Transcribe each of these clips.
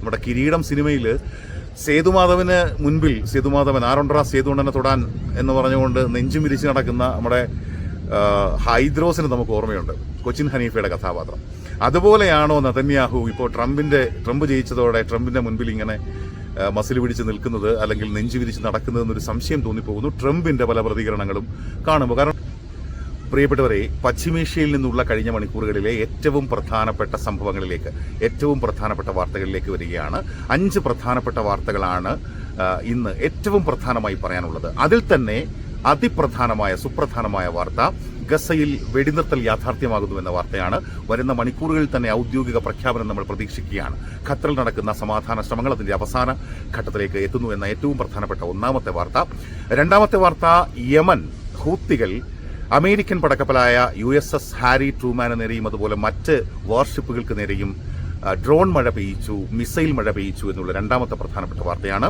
നമ്മുടെ കിരീടം സിനിമയിൽ സേതുമാധവന് മുൻപിൽ സേതുമാധവൻ ആറൊണ്ടറ സേതുണ്ടനെ തൊടാൻ എന്ന് പറഞ്ഞുകൊണ്ട് നെഞ്ചും വിരിച്ച് നടക്കുന്ന നമ്മുടെ ഹൈദ്രോസിന് നമുക്ക് ഓർമ്മയുണ്ട്. കൊച്ചിൻ ഹനീഫയുടെ കഥാപാത്രം. അതുപോലെയാണോ നതന്യാഹു ഇപ്പോൾ ട്രംപിന്റെ ട്രംപ് ജയിച്ചതോടെ ട്രംപിന്റെ മുൻപിൽ ഇങ്ങനെ മസിൽ പിടിച്ച് നിൽക്കുന്നത് അല്ലെങ്കിൽ നെഞ്ചു വിരിച്ച് നടക്കുന്നത് എന്നൊരു സംശയം തോന്നിപ്പോകുന്നു. ട്രംപിന്റെ പല പ്രതികരണങ്ങളും കാണുമ്പോൾ. കാരണം പ്രിയപ്പെട്ടവരെ പശ്ചിമേഷ്യയിൽ നിന്നുള്ള കഴിഞ്ഞ മണിക്കൂറുകളിലെ ഏറ്റവും പ്രധാനപ്പെട്ട സംഭവങ്ങളിലേക്ക് ഏറ്റവും പ്രധാനപ്പെട്ട വാർത്തകളിലേക്ക് വരികയാണ്. അഞ്ച് പ്രധാനപ്പെട്ട വാർത്തകളാണ് ഇന്ന് ഏറ്റവും പ്രധാനമായി പറയാനുള്ളത്. അതിൽ തന്നെ അതിപ്രധാനമായ സുപ്രധാനമായ വാർത്ത ഗസയിൽ വെടിനിർത്തൽ യാഥാർത്ഥ്യമാകുന്നു എന്ന വാർത്തയാണ്. വരുന്ന മണിക്കൂറുകളിൽ തന്നെ ഔദ്യോഗിക പ്രഖ്യാപനം നമ്മൾ പ്രതീക്ഷിക്കുകയാണ്. ഖത്തറിൽ നടക്കുന്ന സമാധാന ശ്രമങ്ങൾ അതിന്റെ അവസാന ഘട്ടത്തിലേക്ക് എത്തുന്നു എന്ന ഏറ്റവും പ്രധാനപ്പെട്ട ഒന്നാമത്തെ വാർത്ത. രണ്ടാമത്തെ വാർത്ത യമൻ ഹൂത്തികൾ അമേരിക്കൻ പടക്കപ്പലായ യു എസ് എസ് ഹാരി ട്രൂമാന് നേരെയും അതുപോലെ മറ്റ് വാർഷിപ്പുകൾക്ക് നേരെയും ഡ്രോൺ മഴ പെയ്യിച്ചു മിസൈൽ മഴ പെയ്യിച്ചു എന്നുള്ള രണ്ടാമത്തെ പ്രധാനപ്പെട്ട വാർത്തയാണ്.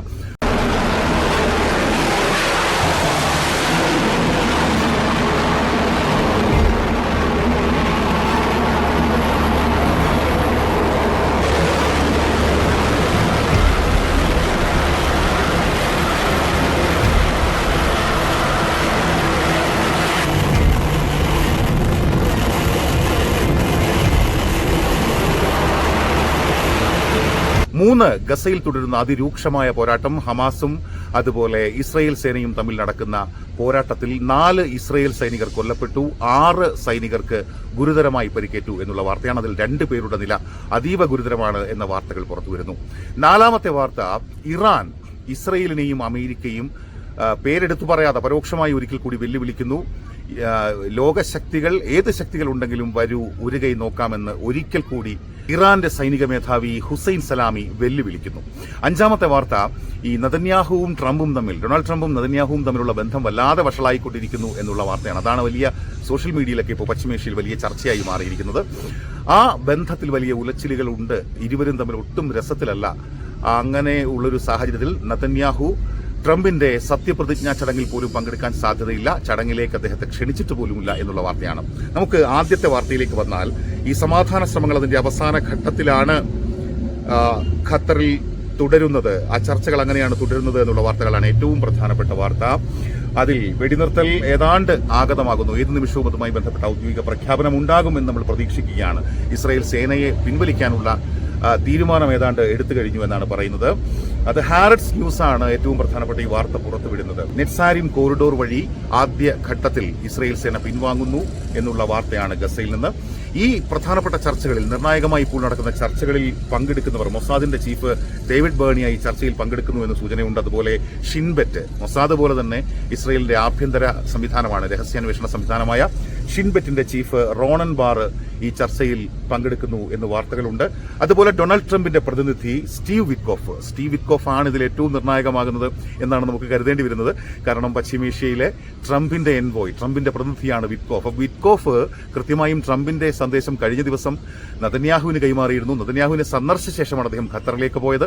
മൂന്ന് ഗസയിൽ തുടരുന്ന അതിരൂക്ഷമായ പോരാട്ടം ഹമാസും അതുപോലെ ഇസ്രയേൽ സേനയും തമ്മിൽ നടക്കുന്ന പോരാട്ടത്തിൽ നാല് ഇസ്രയേൽ സൈനികർ കൊല്ലപ്പെട്ടു ആറ് സൈനികർക്ക് ഗുരുതരമായി പരിക്കേറ്റു എന്നുള്ള വാർത്തയാണ് അതിൽ രണ്ട് പേരുടെ നില അതീവ ഗുരുതരമാണ് എന്ന വാർത്തകൾ പുറത്തുവരുന്നു നാലാമത്തെ വാർത്ത ഇറാൻ ഇസ്രയേലിനെയും അമേരിക്കയും പേരെടുത്തു പറയാതെ പരോക്ഷമായി ഒരിക്കൽ കൂടി വെല്ലുവിളിക്കുന്നു. ലോകശക്തികൾ ഏത് ശക്തികൾ ഉണ്ടെങ്കിലും വരൂ ഒരു കൈ നോക്കാമെന്ന് ഒരിക്കൽ കൂടി ഇറാന്റെ സൈനിക മേധാവി ഹുസൈൻ സലാമി വെല്ലുവിളിക്കുന്നു. അഞ്ചാമത്തെ വാർത്ത ഈ നദന്യാഹുവും ട്രംപും തമ്മിൽ ഡൊണാൾഡ് ട്രംപും നദന്യാഹുവും തമ്മിലുള്ള ബന്ധം വല്ലാതെ വഷളായിക്കൊണ്ടിരിക്കുന്നു എന്നുള്ള വാർത്തയാണ്. അതാണ് വലിയ സോഷ്യൽ മീഡിയയിലൊക്കെ ഇപ്പോൾ പശ്ചിമേഷ്യയിൽ വലിയ ചർച്ചയായി മാറിയിരിക്കുന്നത്. ആ ബന്ധത്തിൽ വലിയ ഉലച്ചിലുകളുണ്ട് ഇരുവരും തമ്മിൽ ഒട്ടും രസത്തിലല്ല. അങ്ങനെ ഉള്ളൊരു സാഹചര്യത്തിൽ നതന്യാഹു ട്രംപിന്റെ സത്യപ്രതിജ്ഞാ ചടങ്ങിൽ പോലും പങ്കെടുക്കാൻ സാധ്യതയില്ല. ചടങ്ങിലേക്ക് അദ്ദേഹത്തെ ക്ഷണിച്ചിട്ട് പോലുമില്ല എന്നുള്ള വാർത്തയാണ്. നമുക്ക് ആദ്യത്തെ വാർത്തയിലേക്ക് വന്നാൽ ഈ സമാധാന ശ്രമങ്ങൾ അതിന്റെ അവസാന ഘട്ടത്തിലാണ് ഖത്തറിൽ തുടരുന്നത്. ആ ചർച്ചകൾ അങ്ങനെയാണ് തുടരുന്നത് എന്നുള്ള വാർത്തകളാണ് ഏറ്റവും പ്രധാനപ്പെട്ട വാർത്ത. അതിൽ വെടിനിർത്തൽ ഏതാണ്ട് ആഗതമാകുന്നു. ഏത് നിമിഷവും അതുമായി ബന്ധപ്പെട്ട ഔദ്യോഗിക പ്രഖ്യാപനം ഉണ്ടാകുമെന്ന് നമ്മൾ പ്രതീക്ഷിക്കുകയാണ്. ഇസ്രായേൽ സേനയെ പിൻവലിക്കാനുള്ള തീരുമാനം ഏതാണ്ട് എടുത്തു കഴിഞ്ഞു എന്നാണ് പറയുന്നത്. അത് ഹാരറ്റ്സ് ന്യൂസ് ആണ് ഏറ്റവും പ്രധാനപ്പെട്ട ഈ വാർത്ത പുറത്തുവിടുന്നത്. നെറ്റ്സാരിം കോറിഡോർ വഴി ആദ്യ ഘട്ടത്തിൽ ഇസ്രായേൽ സേന പിൻവാങ്ങുന്നു എന്നുള്ള വാർത്തയാണ് ഗസയിൽ നിന്ന്. ഈ പ്രധാനപ്പെട്ട ചർച്ചകളിൽ നിർണായകമായി ഇപ്പോൾ നടക്കുന്ന ചർച്ചകളിൽ പങ്കെടുക്കുന്നവർ മൊസാദിന്റെ ചീഫ് ഡേവിഡ് ബേണിയ ഈ ചർച്ചയിൽ പങ്കെടുക്കുന്നു എന്ന സൂചനയുണ്ട്. അതുപോലെ ഷിൻബെറ്റ് മൊസാദ് പോലെ തന്നെ ഇസ്രയേലിന്റെ ആഭ്യന്തര സംവിധാനമാണ് രഹസ്യാന്വേഷണ സംവിധാനമായ ഷിൻബെറ്റിന്റെ ചീഫ് റോണൻ ബാർ ഈ ചർച്ചയിൽ പങ്കെടുക്കുന്നു എന്ന് വാർത്തകളുണ്ട്. അതുപോലെ ഡൊണാൾഡ് ട്രംപിന്റെ പ്രതിനിധി സ്റ്റീവ് വിക്കോഫ് സ്റ്റീവ് വിക്കോഫ് ആണ് ഇതിൽ ഏറ്റവും നിർണായകമാകുന്നത് എന്നാണ് നമുക്ക് കരുതേണ്ടി വരുന്നത്. കാരണം പശ്ചിമേഷ്യയിലെ ട്രംപിന്റെ എൻവോയ് ട്രംപിന്റെ പ്രതിനിധിയാണ് വിറ്റ്കോഫ്. വിറ്റ്കോഫ് കൃത്യമായും ട്രംപിന്റെ സന്ദേശം കഴിഞ്ഞ ദിവസം നതന്യാഹുവിന് കൈമാറിയിരുന്നു. നതന്യാഹുവിനെ സന്ദർശിച്ച ശേഷമാണ് അദ്ദേഹം ഖത്തറിലേക്ക് പോയത്.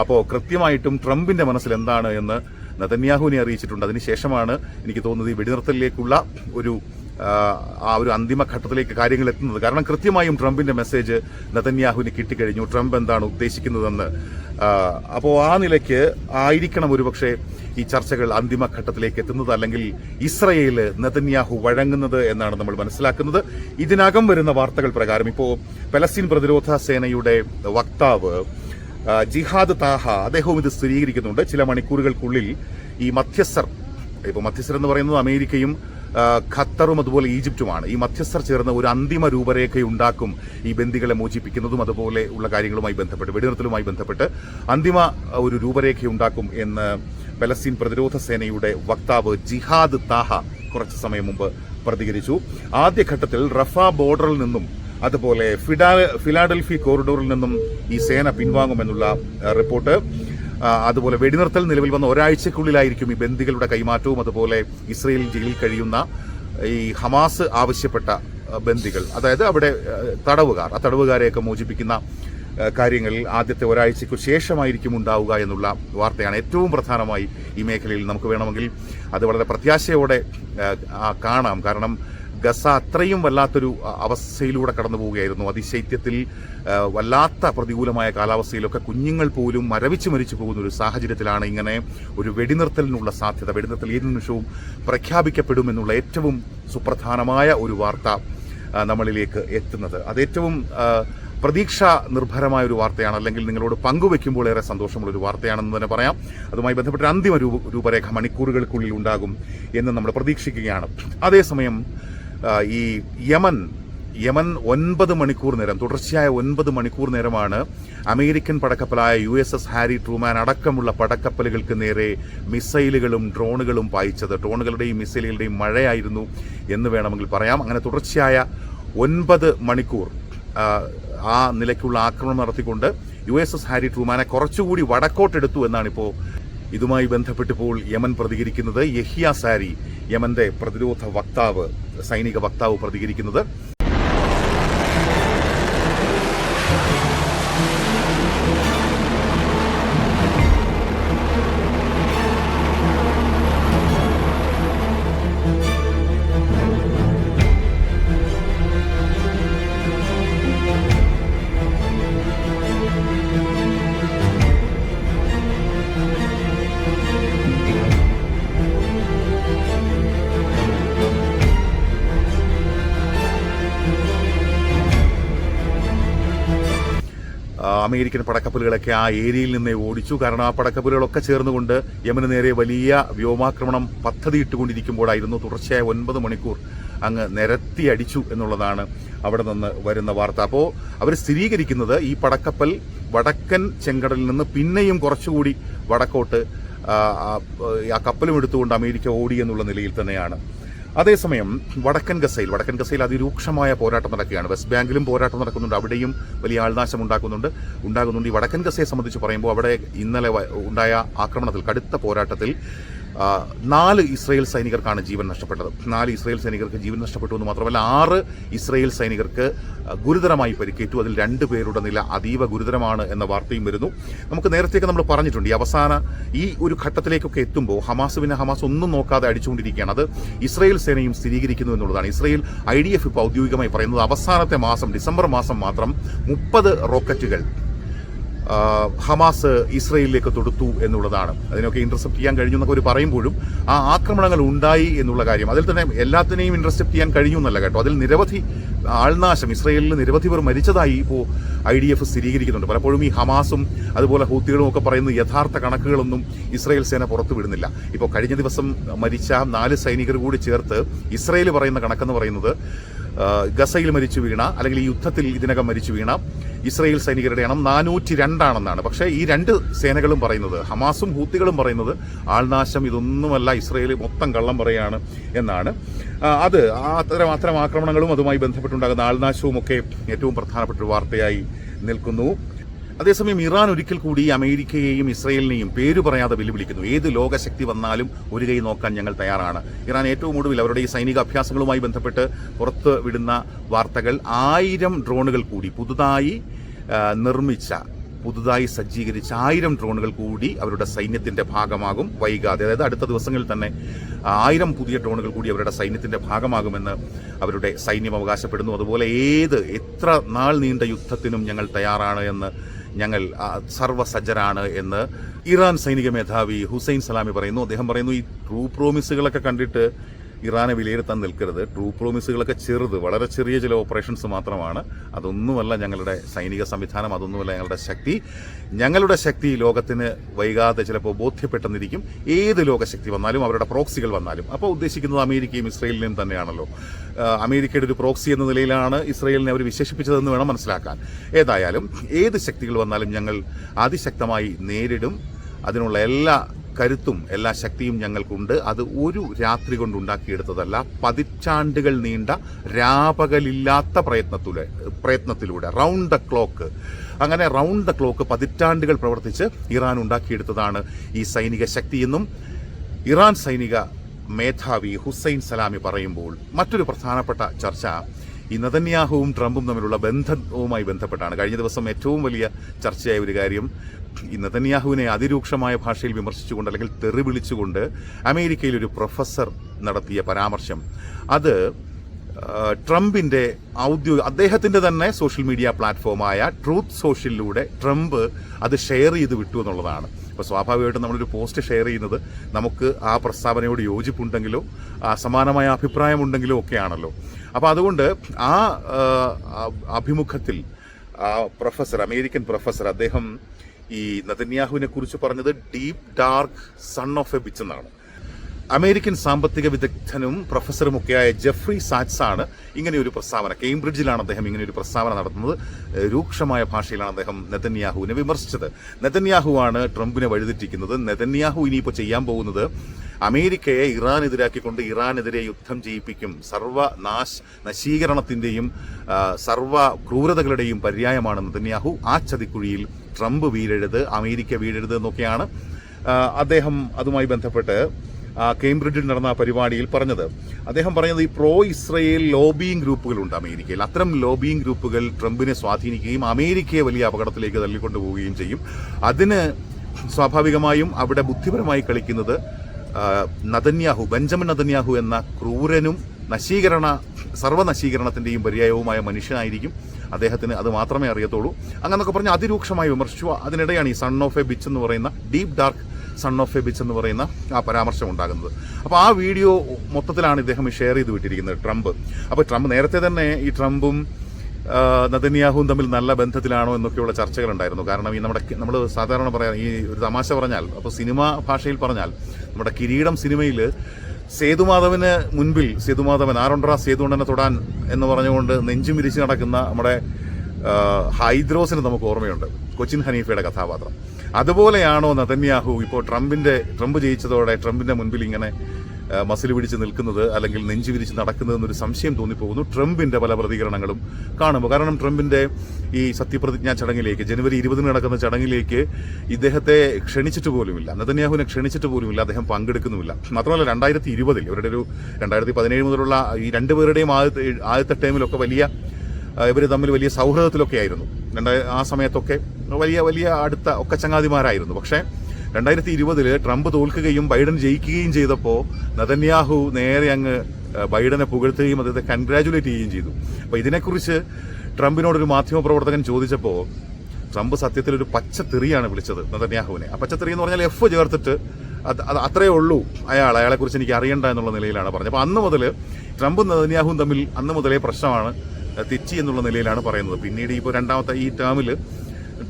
അപ്പോൾ കൃത്യമായിട്ടും ട്രംപിന്റെ മനസ്സിൽ എന്താണ് എന്ന് നതന്യാഹുവിനെ അറിയിച്ചിട്ടുണ്ട്. അതിനുശേഷമാണ് എനിക്ക് തോന്നുന്നത് ഈ വെടിനിർത്തലിലേക്കുള്ള ഒരു ആ, ഒരു അന്തിമഘട്ടത്തിലേക്ക് കാര്യങ്ങൾ എത്തുന്നത്. കാരണം കൃത്യമായും ട്രംപിന്റെ മെസ്സേജ് നതന്യാഹുവിന് കിട്ടിക്കഴിഞ്ഞു. ട്രംപ് എന്താണ് ഉദ്ദേശിക്കുന്നതെന്ന് അപ്പോൾ ആ നിലയ്ക്ക് ആയിരിക്കണം ഒരുപക്ഷെ ഈ ചർച്ചകൾ അന്തിമഘട്ടത്തിലേക്ക് എത്തുന്നത് അല്ലെങ്കിൽ ഇസ്രയേൽ നെതന്യാഹു വഴങ്ങുന്നത് എന്നാണ് നമ്മൾ മനസ്സിലാക്കുന്നത്. ഇതിനകം വരുന്ന വാർത്തകൾ പ്രകാരം ഇപ്പോൾ പലസ്തീൻ പ്രതിരോധ സേനയുടെ വക്താവ് ജിഹാദ് താഹ അദ്ദേഹവും ഇത് സ്ഥിരീകരിക്കുന്നുണ്ട്. ചില മണിക്കൂറുകൾക്കുള്ളിൽ ഈ മധ്യസ്ഥർ ഇപ്പോൾ മധ്യസ്ഥർ എന്ന് പറയുന്നത് അമേരിക്കയും ഖത്തറും അതുപോലെ ഈജിപ്തുമാണ്. ഈ മധ്യസ്ഥർ ചേർന്ന് ഒരു അന്തിമ രൂപരേഖയുണ്ടാക്കും ഈ ബന്ദികളെ മോചിപ്പിക്കുന്നതും അതുപോലെ ഉള്ള കാര്യങ്ങളുമായി ബന്ധപ്പെട്ട് വെടിനിർത്തലുമായി ബന്ധപ്പെട്ട് അന്തിമ ഒരു രൂപരേഖയുണ്ടാക്കും എന്ന് പലസ്തീൻ പ്രതിരോധ സേനയുടെ വക്താവ് ജിഹാദ് താഹ കുറച്ച് സമയം മുമ്പ് പ്രതികരിച്ചു. ആദ്യഘട്ടത്തിൽ റഫ ബോർഡറിൽ നിന്നും അതുപോലെ ഫിഡാ ഫിലാഡൽഫി കോറിഡോറിൽ നിന്നും ഈ സേന പിൻവാങ്ങുമെന്നുള്ള റിപ്പോർട്ട്. അതുപോലെ വെടിനിർത്തൽ നിലവിൽ വന്ന ഒരാഴ്ചക്കുള്ളിലായിരിക്കും ഈ ബന്ദികളുടെ കൈമാറ്റവും അതുപോലെ ഇസ്രയേൽ ജയിലിൽ കഴിയുന്ന ഈ ഹമാസ് ആവശ്യപ്പെട്ട ബന്ദികൾ. അതായത് അവിടെ തടവുകാർ. ആ തടവുകാരെയൊക്കെ മോചിപ്പിക്കുന്ന കാര്യങ്ങളിൽ ആദ്യത്തെ ഒരാഴ്ചയ്ക്ക് ശേഷമായിരിക്കും ഉണ്ടാവുക എന്നുള്ള വാർത്തയാണ് ഏറ്റവും പ്രധാനമായി ഈ മേഖലയിൽ നമുക്ക് വേണമെങ്കിൽ അത് വളരെ പ്രത്യാശയോടെ കാണാം. കാരണം ഗസ അത്രയും വല്ലാത്തൊരു അവസ്ഥയിലൂടെ കടന്നു പോവുകയായിരുന്നു. അതിശൈത്യത്തിൽ വല്ലാത്ത പ്രതികൂലമായ കാലാവസ്ഥയിലൊക്കെ കുഞ്ഞുങ്ങൾ പോലും മരവിച്ച് മരിച്ചു പോകുന്ന ഒരു സാഹചര്യത്തിലാണ് ഇങ്ങനെ ഒരു വെടിനിർത്തലിനുള്ള സാധ്യത വെടിനിർത്തൽ ഏത് നിമിഷവും പ്രഖ്യാപിക്കപ്പെടുമെന്നുള്ള ഏറ്റവും സുപ്രധാനമായ ഒരു വാർത്ത നമ്മളിലേക്ക് എത്തുന്നത്. അത് ഏറ്റവും പ്രതീക്ഷ നിർഭരമായ ഒരു വാർത്തയാണ് അല്ലെങ്കിൽ നിങ്ങളോട് പങ്കുവെക്കുമ്പോൾ ഏറെ സന്തോഷമുള്ള ഒരു വാർത്തയാണെന്ന് തന്നെ പറയാം. അതുമായി ബന്ധപ്പെട്ട അന്തിമ രൂപ രൂപരേഖ മണിക്കൂറുകൾക്കുള്ളിൽ ഉണ്ടാകും എന്ന് നമ്മൾ പ്രതീക്ഷിക്കുകയാണ്. അതേസമയം ഈ യമൻ യമൻ ഒൻപത് മണിക്കൂർ നേരം തുടർച്ചയായ ഒൻപത് മണിക്കൂർ നേരമാണ് American പടക്കപ്പലായ U S S Harry Truman അടക്കമുള്ള പടക്കപ്പലുകൾക്ക് നേരെ മിസൈലുകളും ഡ്രോണുകളും പായിച്ചത്. ഡ്രോണുകളുടെയും മിസൈലുകളുടെയും മഴയായിരുന്നു എന്ന് വേണമെങ്കിൽ പറയാം. അങ്ങനെ തുടർച്ചയായ ഒൻപത് മണിക്കൂർ ആ, നിലയ്ക്കുള്ള ആക്രമണം നടത്തിക്കൊണ്ട് യു എസ് എസ് ഹാരി ട്രൂമാനെ കുറച്ചുകൂടി വടക്കോട്ടെടുത്തു എന്നാണിപ്പോൾ ഇതുമായി ബന്ധപ്പെട്ടിപ്പോൾ യമൻ പ്രതികരിക്കുന്നത് യഹിയ സാരി യമന്റെ പ്രതിരോധ വക്താവ് സൈനിക വക്താവ് പ്രതികരിക്കുന്നത്. അമേരിക്കൻ പടക്കപ്പലുകളൊക്കെ ആ ഏരിയയിൽ നിന്നേ ഓടിച്ചു. കാരണം ആ പടക്കപ്പലുകളൊക്കെ ചേർന്നുകൊണ്ട് യമന് നേരെ വലിയ വ്യോമാക്രമണം പദ്ധതി ഇട്ടുകൊണ്ടിരിക്കുമ്പോഴായിരുന്നു തുടർച്ചയായ ഒൻപത് മണിക്കൂർ അങ്ങ് നിരത്തി അടിച്ചു എന്നുള്ളതാണ് അവിടെ നിന്ന് വരുന്ന വാർത്ത. അപ്പോൾ അവർ സ്ഥിരീകരിക്കുന്നത് ഈ പടക്കപ്പൽ വടക്കൻ ചെങ്കടലിൽ നിന്ന് പിന്നെയും കുറച്ചുകൂടി വടക്കോട്ട് ആ കപ്പലും എടുത്തുകൊണ്ട് അമേരിക്ക ഓടി എന്നുള്ള നിലയിൽ തന്നെയാണ്. അതേസമയം വടക്കൻ ഗസയിൽ വടക്കൻ ഗസയിൽ അതിരൂക്ഷമായ പോരാട്ടം നടക്കുകയാണ്. വെസ്റ്റ് ബാങ്കിലും പോരാട്ടം നടക്കുന്നുണ്ട്. അവിടെയും വലിയ ആൾനാശം ഉണ്ടാക്കുന്നുണ്ട്. ഉണ്ടാകുന്നുണ്ട്. ഈ വടക്കൻ ഗസയെ സംബന്ധിച്ച് പറയുമ്പോൾ അവിടെ ഇന്നലെ ഉണ്ടായ ആക്രമണത്തിൽ കടുത്ത പോരാട്ടത്തിൽ നാല് ഇസ്രയേൽ സൈനികർക്കാണ് ജീവൻ നഷ്ടപ്പെട്ടത്. നാല് ഇസ്രയേൽ സൈനികർക്ക് ജീവൻ നഷ്ടപ്പെട്ടു എന്ന് മാത്രമല്ല ആറ് ഇസ്രയേൽ സൈനികർക്ക് ഗുരുതരമായി പരിക്കേറ്റു. അതിൽ രണ്ട് പേരുടെ നില അതീവ ഗുരുതരമാണ് എന്ന വാർത്തയും വരുന്നു. നമുക്ക് നേരത്തെയൊക്കെ നമ്മൾ പറഞ്ഞിട്ടുണ്ട് ഈ അവസാന ഈ ഒരു ഘട്ടത്തിലേക്കൊക്കെ എത്തുമ്പോൾ ഹമാസ് പിന്നെ ഹമാസ് ഒന്നും നോക്കാതെ അടിച്ചുകൊണ്ടിരിക്കുകയാണ്. അത് ഇസ്രയേൽ സേനയും സ്ഥിരീകരിക്കുന്നു എന്നുള്ളതാണ്. ഇസ്രയേൽ ഐ ഡി എഫ് ഇപ്പോൾ ഔദ്യോഗികമായി പറയുന്നത് അവസാനത്തെ മാസം ഡിസംബർ മാസം മാത്രം മുപ്പത് റോക്കറ്റുകൾ ഹമാസ് ഇസ്രയേലിലേക്ക് തൊടുത്തു എന്നുള്ളതാണ്. അതിനൊക്കെ ഇന്റർസെപ്റ്റ് ചെയ്യാൻ കഴിഞ്ഞു എന്നൊക്കെ അവർ പറയുമ്പോഴും ആ ആക്രമണങ്ങൾ ഉണ്ടായി എന്നുള്ള കാര്യം. അതിൽ തന്നെ എല്ലാത്തിനെയും ഇന്റർസെപ്റ്റ് ചെയ്യാൻ കഴിഞ്ഞു എന്നല്ല കേട്ടോ. അതിൽ നിരവധി ആൾനാശം ഇസ്രയേലിൽ നിരവധി പേർ മരിച്ചതായി ഇപ്പോൾ ഐ ഡി എഫ് സ്ഥിരീകരിക്കുന്നുണ്ട്. പലപ്പോഴും ഈ ഹമാസും അതുപോലെ ഹൂത്തികളും ഒക്കെ പറയുന്ന യഥാർത്ഥ കണക്കുകളൊന്നും ഇസ്രയേൽ സേന പുറത്തു വിടുന്നില്ല ഇപ്പോൾ കഴിഞ്ഞ ദിവസം മരിച്ച നാല് സൈനികർ കൂടി ചേർത്ത് ഇസ്രയേൽ പറയുന്ന കണക്കെന്ന് പറയുന്നത് ഗസയിൽ മരിച്ചു വീണ അല്ലെങ്കിൽ ഈ യുദ്ധത്തിൽ ഇതിനകം മരിച്ചു വീണ ഇസ്രയേൽ സൈനികരുടെ എണ്ണം നാനൂറ്റി രണ്ടാണെന്നാണ് പക്ഷേ ഈ രണ്ട് സേനകളും പറയുന്നത് ഹമാസും ഹൂത്തികളും പറയുന്നത് ആൾനാശം ഇതൊന്നുമല്ല ഇസ്രയേൽ മൊത്തം കള്ളം പറയാണ് എന്നാണ്. അത് അത്തരം അത്തരം ആക്രമണങ്ങളും അതുമായി ബന്ധപ്പെട്ടുണ്ടാകുന്ന ആൾനാശവും ഒക്കെ ഏറ്റവും പ്രധാനപ്പെട്ട വാർത്തയായി നിൽക്കുന്നു. അതേസമയം ഇറാൻ ഒരിക്കൽ കൂടി അമേരിക്കയെയും ഇസ്രയേലിനെയും പേര് പറയാതെ വെല്ലുവിളിക്കുന്നു. ഏത് ലോകശക്തി വന്നാലും ഒരു കൈ നോക്കാൻ ഞങ്ങൾ തയ്യാറാണ്. ഇറാൻ ഏറ്റവും ഒടുവിൽ അവരുടെ ഈ സൈനിക അഭ്യാസങ്ങളുമായി ബന്ധപ്പെട്ട് പുറത്ത് വിടുന്ന വാർത്തകൾ ആയിരം ഡ്രോണുകൾ കൂടി പുതുതായി നിർമ്മിച്ച പുതുതായി സജ്ജീകരിച്ച ആയിരം ഡ്രോണുകൾ കൂടി അവരുടെ സൈന്യത്തിന്റെ ഭാഗമാകും വൈകാതെ. അതായത് അടുത്ത ദിവസങ്ങളിൽ തന്നെ ആയിരം പുതിയ ഡ്രോണുകൾ കൂടി അവരുടെ സൈന്യത്തിന്റെ ഭാഗമാകുമെന്ന് അവരുടെ സൈന്യം അവകാശപ്പെടുന്നു. അതുപോലെ ഏത് എത്ര നാൾ നീണ്ട യുദ്ധത്തിനും ഞങ്ങൾ തയ്യാറാണ് എന്ന് ഞങ്ങൾ സർവസജ്ജരാണ് എന്ന് ഇറാൻ സൈനിക മേധാവി ഹുസൈൻ സലാമി പറയുന്നു. അദ്ദേഹം പറയുന്നു ഈ ട്രൂ പ്രോമിസുകളൊക്കെ കണ്ടിട്ട് ഇറാനെ വിലയിരുത്താൻ നിൽക്കരുത്. ട്രൂ പ്രോമിസുകളൊക്കെ ചെറുത് വളരെ ചെറിയ ചില ഓപ്പറേഷൻസ് മാത്രമാണ്. അതൊന്നുമല്ല ഞങ്ങളുടെ സൈനിക സംവിധാനം അതൊന്നുമല്ല ഞങ്ങളുടെ ശക്തി. ഞങ്ങളുടെ ശക്തി ലോകത്തിന് വൈകാതെ ചിലപ്പോൾ ബോധ്യപ്പെട്ടെന്നിരിക്കും. ഏത് ലോകശക്തി വന്നാലും അവരുടെ പ്രോക്സികൾ വന്നാലും. അപ്പോൾ ഉദ്ദേശിക്കുന്നത് അമേരിക്കയും ഇസ്രയേലിനെയും തന്നെയാണല്ലോ. അമേരിക്കയുടെ ഒരു പ്രോക്സി എന്ന നിലയിലാണ് ഇസ്രയേലിനെ അവർ വിശേഷിപ്പിച്ചതെന്ന് വേണം മനസ്സിലാക്കാൻ. ഏതായാലും ഏത് ശക്തികൾ വന്നാലും ഞങ്ങൾ അതിശക്തമായി നേരിടും. അതിനുള്ള എല്ലാ കരുത്തും എല്ലാ ശക്തിയും ഞങ്ങൾക്കുണ്ട്. അത് ഒരു രാത്രി കൊണ്ട് ഉണ്ടാക്കിയെടുത്തതല്ല പതിറ്റാണ്ടുകൾ നീണ്ട രാപകലില്ലാത്ത പ്രയത്നത്തിലൂടെ പ്രയത്നത്തിലൂടെ റൗണ്ട് ദ ക്ലോക്ക് അങ്ങനെ റൗണ്ട് ദ ക്ലോക്ക് പതിറ്റാണ്ടുകൾ പ്രവർത്തിച്ച് ഇറാൻ ഉണ്ടാക്കിയെടുത്തതാണ് ഈ സൈനിക ശക്തിയെന്നും ഇറാൻ സൈനിക മേധാവി ഹുസൈൻ സലാമി പറയുമ്പോൾ മറ്റൊരു പ്രധാനപ്പെട്ട ചർച്ച. ഈ നതന്യാഹുവും ട്രംപും തമ്മിലുള്ള ബന്ധവുമായി ബന്ധപ്പെട്ടാണ്. കഴിഞ്ഞ ദിവസം ഏറ്റവും വലിയ ചർച്ചയായ ഒരു കാര്യം നതന്യാഹുവിനെ അതിരൂക്ഷമായ ഭാഷയിൽ വിമർശിച്ചുകൊണ്ട് അല്ലെങ്കിൽ തെറി വിളിച്ചുകൊണ്ട് അമേരിക്കയിൽ ഒരു പ്രൊഫസർ നടത്തിയ പരാമർശം. അത് ആ, ട്രംപിന്റെ ഔദ്യോഗിക അദ്ദേഹത്തിന്റെ തന്നെ സോഷ്യൽ മീഡിയ പ്ലാറ്റ്ഫോമായ ട്രൂത്ത് സോഷ്യലിലൂടെ ട്രംപ് അത് ഷെയർ ചെയ്ത് വിട്ടു എന്നുള്ളതാണ്. അപ്പോൾ സ്വാഭാവികമായിട്ടും നമ്മളൊരു പോസ്റ്റ് ഷെയർ ചെയ്യുന്നത് നമുക്ക് ആ പ്രസ്താവനയോട് യോജിപ്പുണ്ടെങ്കിലോ സമാനമായ അഭിപ്രായമുണ്ടെങ്കിലോ ഒക്കെയാണല്ലോ. അപ്പോൾ അതുകൊണ്ട് ആ, അഭിമുഖത്തിൽ ആ പ്രൊഫസർ അമേരിക്കൻ പ്രൊഫസർ അദ്ദേഹം ഈ നതന്യാഹുവിനെ കുറിച്ച് പറഞ്ഞത് deep dark son of a bitch എന്നാണ്. അമേരിക്കൻ സാമ്പത്തിക വിദഗ്ധനും പ്രൊഫസറുമൊക്കെയായ ജെഫ്രി സാറ്റ്സ് ആണ് ഇങ്ങനെ ഒരു പ്രസ്താവന. കേംബ്രിഡ്ജിലാണ് അദ്ദേഹം ഇങ്ങനെ ഒരു പ്രസ്താവന നടത്തുന്നത്. രൂക്ഷമായ ഭാഷയിലാണ് അദ്ദേഹം നെതന്യാഹുവിനെ വിമർശിച്ചത്. നെതന്യാഹു ആണ് ട്രംപിനെ വഴിതെറ്റിക്കുന്നത്. നെതന്യാഹു ഇനിയിപ്പോൾ ചെയ്യാൻ പോകുന്നത് അമേരിക്കയെ ഇറാനെതിരാക്കിക്കൊണ്ട് ഇറാനെതിരെ യുദ്ധം ചെയ്യിപ്പിക്കും. സർവ നാശ് നശീകരണത്തിന്റെയും സർവ സർവ ക്രൂരതകളുടെയും പര്യായമാണ് നെതന്യാഹു. ആ ചതിക്കുഴിയിൽ ട്രംപ് വീഴരുത് അമേരിക്ക വീഴരുത് എന്നൊക്കെയാണ് അദ്ദേഹം അതുമായി ബന്ധപ്പെട്ട് കേംബ്രിഡ്ജിൽ നടന്ന പരിപാടിയിൽ പറഞ്ഞത്. അദ്ദേഹം പറഞ്ഞത് ഈ പ്രോ ഇസ്രയേൽ ലോബിയിങ് ഗ്രൂപ്പുകളുണ്ട് അമേരിക്കയിൽ. അത്തരം ലോബിയിങ് ഗ്രൂപ്പുകൾ ട്രംപിനെ സ്വാധീനിക്കുകയും അമേരിക്കയെ വലിയ അപകടത്തിലേക്ക് തള്ളിക്കൊണ്ടുപോവുകയും ചെയ്യും. അതിന് സ്വാഭാവികമായും അവിടെ ബുദ്ധിപരമായി കളിക്കുന്നത് നദന്യാഹു ബെഞ്ചമിൻ നതന്യാഹു എന്ന ക്രൂരനും നശീകരണ സർവനശീകരണത്തിന്റെയും പര്യായവുമായ മനുഷ്യനായിരിക്കും. അദ്ദേഹത്തിന് അത് മാത്രമേ അറിയത്തുള്ളൂ. അങ്ങനൊക്കെ പറഞ്ഞ് അതിരൂക്ഷമായി വിമർശിച്ചു. അതിനിടെയാണ് ഈ സൺ ഓഫ് എ ബിച്ച് എന്ന് പറയുന്ന deep dark son of a bitch എന്ന് പറയുന്ന ആ പരാമർശം ഉണ്ടാകുന്നത്. അപ്പോൾ ആ വീഡിയോ മൊത്തത്തിലാണ് ഇദ്ദേഹം ഷെയർ ചെയ്ത് വിട്ടിരിക്കുന്നത് ട്രംപ്. അപ്പോൾ ട്രംപ് നേരത്തെ തന്നെ ഈ ട്രംപും നദന്യാഹുവും തമ്മിൽ നല്ല ബന്ധത്തിലാണോ എന്നൊക്കെയുള്ള ചർച്ചകളുണ്ടായിരുന്നു കാരണം ഈ നമ്മുടെ നമ്മൾ സാധാരണ പറയാം ഈ ഒരു തമാശ പറഞ്ഞാൽ അപ്പോൾ സിനിമ ഭാഷയിൽ പറഞ്ഞാൽ നമ്മുടെ കിരീടം സിനിമയിൽ സേതുമാധവന് മുൻപിൽ സേതുമാധവൻ ആറൊണ്ടറ സേതുണ്ടനെ തൊടാൻ എന്ന് പറഞ്ഞുകൊണ്ട് നെഞ്ചും വിരിച്ച് നടക്കുന്ന നമ്മുടെ ഹൈദ്രോസിന് നമുക്ക് ഓർമ്മയുണ്ട്. കൊച്ചിൻ ഹനീഫയുടെ കഥാപാത്രം. അതുപോലെയാണോ നതന്യാഹു ഇപ്പോൾ ട്രംപിന്റെ ട്രംപ് ജയിച്ചതോടെ ട്രംപിന്റെ മുൻപിൽ ഇങ്ങനെ മസിൽ പിടിച്ച് നിൽക്കുന്നത് അല്ലെങ്കിൽ നെഞ്ചു വിരിച്ച് നടക്കുന്നത് എന്നൊരു സംശയം തോന്നിപ്പോകുന്നു. ട്രംപിന്റെ പല പ്രതികരണങ്ങളും കാണുമ്പോൾ. കാരണം ട്രംപിന്റെ ഈ സത്യപ്രതിജ്ഞാ ചടങ്ങിലേക്ക് ജനുവരി ഇരുപതിന് നടക്കുന്ന ചടങ്ങിലേക്ക് ഇദ്ദേഹത്തെ ക്ഷണിച്ചിട്ട് പോലുമില്ല. നെതന്യാഹുവിനെ ക്ഷണിച്ചിട്ട് പോലുമില്ല. അദ്ദേഹം പങ്കെടുക്കുന്നുമില്ല. മാത്രമല്ല രണ്ടായിരത്തി ഇരുപതിൽ ഇവരുടെ ഒരു രണ്ടായിരത്തി പതിനേഴ് മുതലുള്ള ഈ രണ്ടുപേരുടെയും ആദ്യത്തെ ആദ്യത്തെ ടൈമിലൊക്കെ വലിയ ഇവർ തമ്മിൽ വലിയ സൗഹൃദത്തിലൊക്കെ ആയിരുന്നു രണ്ടായ ആ സമയത്തൊക്കെ വലിയ വലിയ അടുത്ത ഒക്കെ ചങ്ങാതിമാരായിരുന്നു. പക്ഷേ രണ്ടായിരത്തി ഇരുപതിൽ ട്രംപ് തോൽക്കുകയും ബൈഡൻ ജയിക്കുകയും ചെയ്തപ്പോൾ നതന്യാഹു നേരെ അങ്ങ് ബൈഡനെ പുകഴ്ത്തുകയും അദ്ദേഹത്തെ കൺഗ്രാജുലേറ്റ് ചെയ്യുകയും ചെയ്തു. അപ്പോൾ ഇതിനെക്കുറിച്ച് ട്രംപിനോടൊരു മാധ്യമപ്രവർത്തകൻ ചോദിച്ചപ്പോൾ ട്രംപ് സത്യത്തിൽ ഒരു പച്ചത്തെറിയാണ് വിളിച്ചത് നതന്യാഹുവിനെ. ആ പച്ചത്തെറി എന്ന് പറഞ്ഞാൽ എഫ് ചേർത്തിട്ട് അത് അത് അത്രേ ഉള്ളൂ അയാൾ അയാളെക്കുറിച്ച് എനിക്ക് അറിയണ്ട എന്നുള്ള നിലയിലാണ് പറഞ്ഞത്. അപ്പോൾ അന്ന് മുതൽ ട്രംപും നതന്യാഹുവും തമ്മിൽ അന്ന് മുതലേ പ്രശ്നമാണ് തെറ്റി എന്നുള്ള നിലയിലാണ് പറയുന്നത്. പിന്നീട് ഇപ്പോൾ രണ്ടാമത്തെ ഈ ടേമിൽ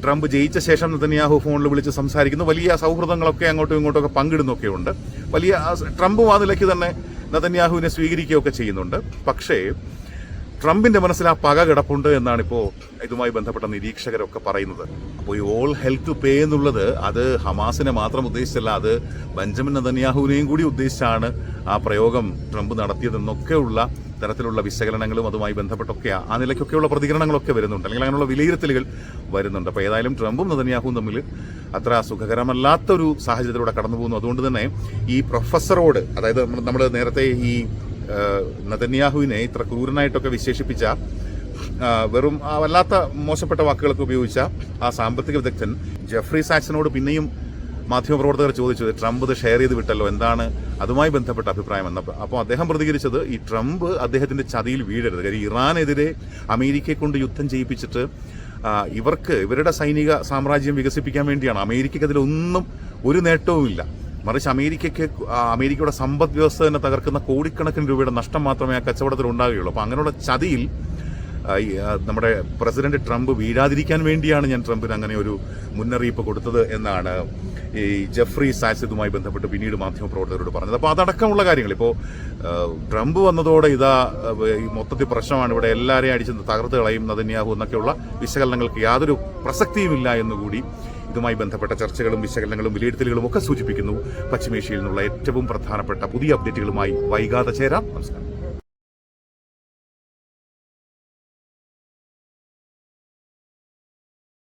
ട്രംപ് ജയിച്ച ശേഷം നെതന്യാഹു ഫോണിൽ വിളിച്ച് സംസാരിക്കുന്നു. വലിയ സൗഹൃദങ്ങളൊക്കെ അങ്ങോട്ടും ഇങ്ങോട്ടും ഒക്കെ പങ്കിടുന്നൊക്കെ ഉണ്ട് വലിയ ആ വാതിലേക്ക് തന്നെ നെതന്യാഹുവിനെ സ്വീകരിക്കുകയൊക്കെ ചെയ്യുന്നുണ്ട്. പക്ഷേ ട്രംപിന്റെ മനസ്സിൽ ആ പക കിടപ്പുണ്ട് എന്നാണ് ഇപ്പോ ഇതുമായി ബന്ധപ്പെട്ട നിരീക്ഷകരൊക്കെ പറയുന്നത്. അപ്പോൾ ഈ ഓൾ ഹെൽത്ത് പേ എന്നുള്ളത് അത് ഹമാസിനെ മാത്രം ഉദ്ദേശിച്ചല്ല അത് ബെഞ്ചമിൻ നദന്യാഹുവിനെയും കൂടി ഉദ്ദേശിച്ചാണ് ആ പ്രയോഗം ട്രംപ് നടത്തിയതെന്നൊക്കെയുള്ള തരത്തിലുള്ള വിശകലനങ്ങളും അതുമായി ബന്ധപ്പെട്ടൊക്കെ ആ നിലയ്ക്കൊക്കെയുള്ള പ്രതികരണങ്ങളൊക്കെ വരുന്നുണ്ട്. അല്ലെങ്കിൽ അങ്ങനെയുള്ള വിലയിരുത്തലുകൾ വരുന്നുണ്ട്. അപ്പോൾ ഏതായാലും ട്രംപും നദന്യാഹുവും തമ്മിൽ അത്ര സുഖകരമല്ലാത്തൊരു സാഹചര്യത്തിലൂടെ കടന്നു പോകുന്നു അതുകൊണ്ട് തന്നെ ഈ പ്രൊഫസറോട് അതായത് നമ്മൾ നേരത്തെ ഈ നതന്യാഹുവിനെ ഇത്ര ക്രൂരനായിട്ടൊക്കെ വിശേഷിപ്പിച്ച വെറും വല്ലാത്ത മോശപ്പെട്ട വാക്കുകളൊക്കെ ഉപയോഗിച്ച ആ സാമ്പത്തിക വിദഗ്ധൻ ജെഫ്രി സാക്സനോട് പിന്നെയും മാധ്യമപ്രവർത്തകർ ചോദിച്ചത് ട്രംപ് ഇത് ഷെയർ ചെയ്ത് വിട്ടല്ലോ എന്താണ്? അതുമായി ബന്ധപ്പെട്ട അഭിപ്രായം എന്ന അപ്പോൾ അദ്ദേഹം പ്രതികരിച്ചത് ഈ ട്രംപ് അദ്ദേഹത്തിന്റെ ചതിയിൽ വീഴരുത്. കാര്യം ഇറാനെതിരെ അമേരിക്കയെ കൊണ്ട് യുദ്ധം ചെയ്യിപ്പിച്ചിട്ട് ഇവർക്ക് ഇവരുടെ സൈനിക സാമ്രാജ്യം വികസിപ്പിക്കാൻ വേണ്ടിയാണ്. അമേരിക്കയ്ക്ക് അതിലൊന്നും ഒരു നേട്ടവുമില്ല. മറിച്ച് അമേരിക്കയ്ക്ക് അമേരിക്കയുടെ സമ്പദ് വ്യവസ്ഥ തന്നെ തകർക്കുന്ന കോടിക്കണക്കിന് രൂപയുടെ നഷ്ടം മാത്രമേ ആ കച്ചവടത്തിൽ ഉണ്ടാവുകയുള്ളൂ അപ്പോൾ അങ്ങനെയുള്ള ചതിയിൽ നമ്മുടെ പ്രസിഡന്റ് ട്രംപ് വീഴാതിരിക്കാൻ വേണ്ടിയാണ് ഞാൻ ട്രംപിന് അങ്ങനെ ഒരു മുന്നറിയിപ്പ് കൊടുത്തത് എന്നാണ് ഈ ജെഫ്രി സാസിദുമായി ഇതുമായി ബന്ധപ്പെട്ട് പിന്നീട് മാധ്യമപ്രവർത്തകരോട് പറഞ്ഞത്. അപ്പോൾ അതടക്കമുള്ള കാര്യങ്ങൾ. ഇപ്പോൾ ട്രംപ് വന്നതോടെ ഇതാ ഈ മൊത്തത്തിൽ പ്രശ്നമാണ്. ഇവിടെ എല്ലാവരെയും അടിച്ച് തകർത്ത് കളയും നദന്യാഹു എന്നൊക്കെയുള്ള വിശകലനങ്ങൾക്ക് യാതൊരു പ്രസക്തിയുമില്ല എന്നുകൂടി ഇതുമായി ബന്ധപ്പെട്ട ചർച്ചകളും വിശകലനങ്ങളും വിലയിരുത്തലുകളും ഒക്കെ സൂചിപ്പിക്കുന്നു. പശ്ചിമേഷ്യയിൽ നിന്നുള്ള ഏറ്റവും പ്രധാനപ്പെട്ട പുതിയ അപ്ഡേറ്റുകളുമായി വൈകാതെ ചേരാം. നമസ്കാരം.